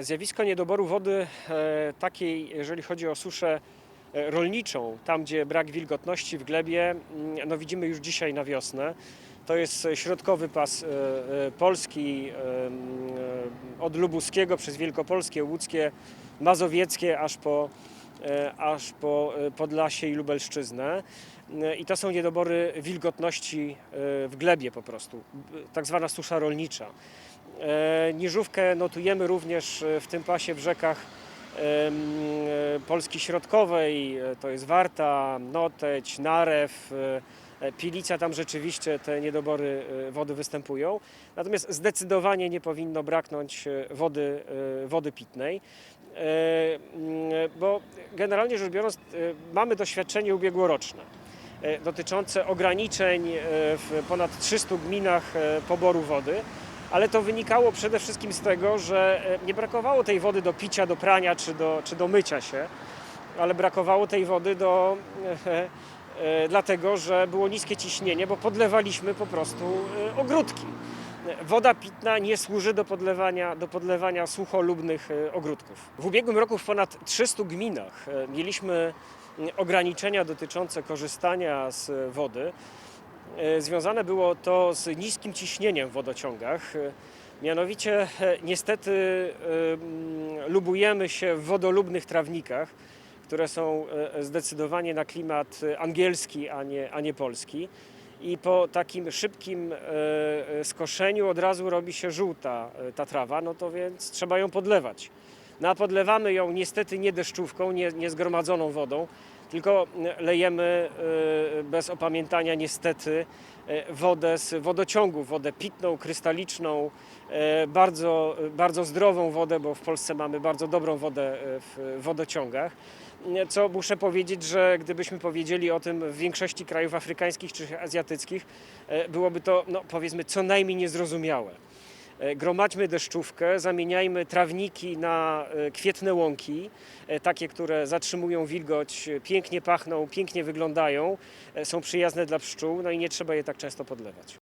Zjawisko niedoboru wody e, takiej, jeżeli chodzi o suszę e, rolniczą, tam gdzie brak wilgotności w glebie, mm, no widzimy już dzisiaj na wiosnę. To jest środkowy pas e, Polski, od Lubuskiego przez Wielkopolskie, Łódzkie, Mazowieckie, aż po, aż po Podlasie i Lubelszczyznę. I to są niedobory wilgotności w glebie po prostu, tak zwana susza rolnicza. E, Niżówkę notujemy również e, w tym pasie w rzekach e, Polski Środkowej, to jest Warta, Noteć, Narew, Pilica, tam rzeczywiście te niedobory wody występują. Natomiast zdecydowanie nie powinno braknąć wody, wody pitnej, bo generalnie rzecz biorąc mamy doświadczenie ubiegłoroczne dotyczące ograniczeń w ponad 300 gminach poboru wody ale to wynikało przede wszystkim z tego, że e, nie brakowało tej wody do picia, do prania czy do, czy do mycia się, ale brakowało tej wody do, e, e, dlatego, że było niskie ciśnienie, bo podlewaliśmy po prostu ogródki. Woda pitna nie służy do podlewania, do podlewania sucholubnych ogródków. W ubiegłym roku w ponad 300 gminach mieliśmy ograniczenia dotyczące korzystania z wody. E, Związane było to z niskim ciśnieniem w wodociągach. E, Mianowicie, e, niestety, mm, lubujemy się w wodolubnych trawnikach, które są zdecydowanie na klimat angielski, a nie, a nie polski. I po takim szybkim skoszeniu od razu robi się żółta ta trawa, no to więc trzeba ją podlewać. No a podlewamy ją niestety nie deszczówką, nie, nie zgromadzoną wodą, tylko lejemy e, bez opamiętania niestety e, wodę z wodociągu, wodę pitną, krystaliczną, e, bardzo, bardzo zdrową wodę, bo w Polsce mamy bardzo dobrą wodę e, w wodociągach. E, Co muszę powiedzieć, że gdybyśmy powiedzieli o tym w większości krajów afrykańskich czy azjatyckich, e, byłoby to no, powiedzmy co najmniej niezrozumiałe. E, Gromadźmy deszczówkę, zamieniajmy trawniki na e, kwietne łąki, e, takie, które zatrzymują wilgoć, pięknie pachną, pięknie wyglądają, są przyjazne dla pszczół, no i nie trzeba je tak często podlewać.